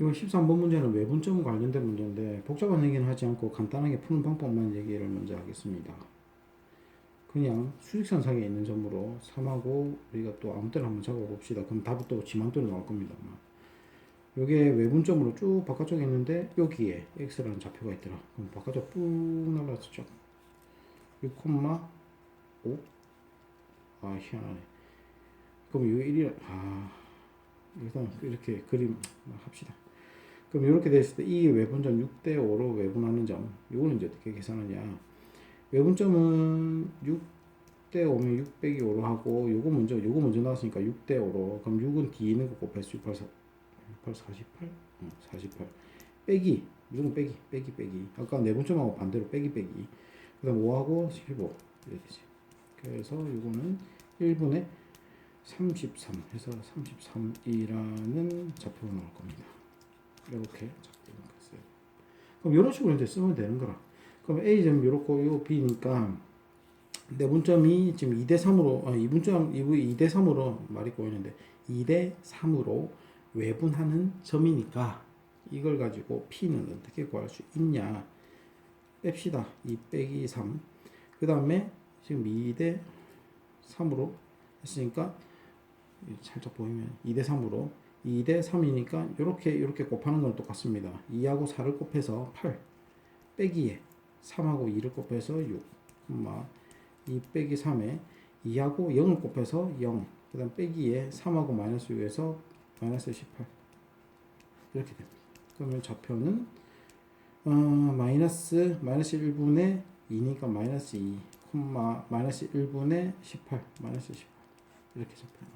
이거 13번 문제는 외분점 관련된 문제인데 복잡한 얘기는 하지 않고 간단하게 푸는 방법만 얘기를 먼저 하겠습니다. 그냥 수직선상에 있는 점으로 3하고 우리가 또 아무 때나 한번 잡아봅시다. 그럼 답이 또 지만대로 나올 겁니다. 요게 외분점으로 쭉 바깥쪽에 있는데 여기에 x라는 좌표가 있더라. 그럼 바깥쪽 쭉 날라갔죠. 6,5 아 희한하네. 그럼 요 1이 아 일단 이렇게 그림 합시다. 그럼 이렇게 됐을 때 이 외분점 6대 5로 외분하는 점, 요거는 이제 어떻게 계산하냐? 외분점은 6대 5면 6 빼기 5로 하고 요거 먼저 요거 먼저 나왔으니까 6대 5로 그럼 6은 뒤에 있는 거 곱해서 6, 8, 4, 8, 48? 응, 48 빼기 무조건 빼기 빼기 빼기 아까 내분점하고 반대로 빼기 빼기 그 다음 5하고 15 이렇게 되지 그래서 요거는 1분의 33 해서 33이라는 좌표가 나올 겁니다. 이렇게 작성을 했어요. 그럼 이런 식으로 이제 쓰면 되는 거라. 그럼 A점 이렇고 요 B니까 내 분점이 지금 2대 3으로 아 2분점 2분 2대 3으로 말이 꼬이는데 2대 3으로 외분하는 점이니까 이걸 가지고 P는 어떻게 구할 수 있냐 뺍시다 2 빼기 3그 다음에 지금 2대 3으로 했으니까 살짝 보이면 2대 3으로 2 대 3이니까 이렇게 이렇게 곱하는 건 똑같습니다. 2하고 4를 곱해서 8 빼기에 3하고 2를 곱해서 6 엄마 2 빼기 3에 2하고 0을 곱해서 0 그 다음 빼기에 3하고 마이너스 6에서 마이너스 18 이렇게 됩니다. 그러면 좌표는 어, 마이너스 마이너스 1분의 2니까 마이너스 2 콤마 마이너스 1분의 18 마이너스 18 이렇게 잡혀요.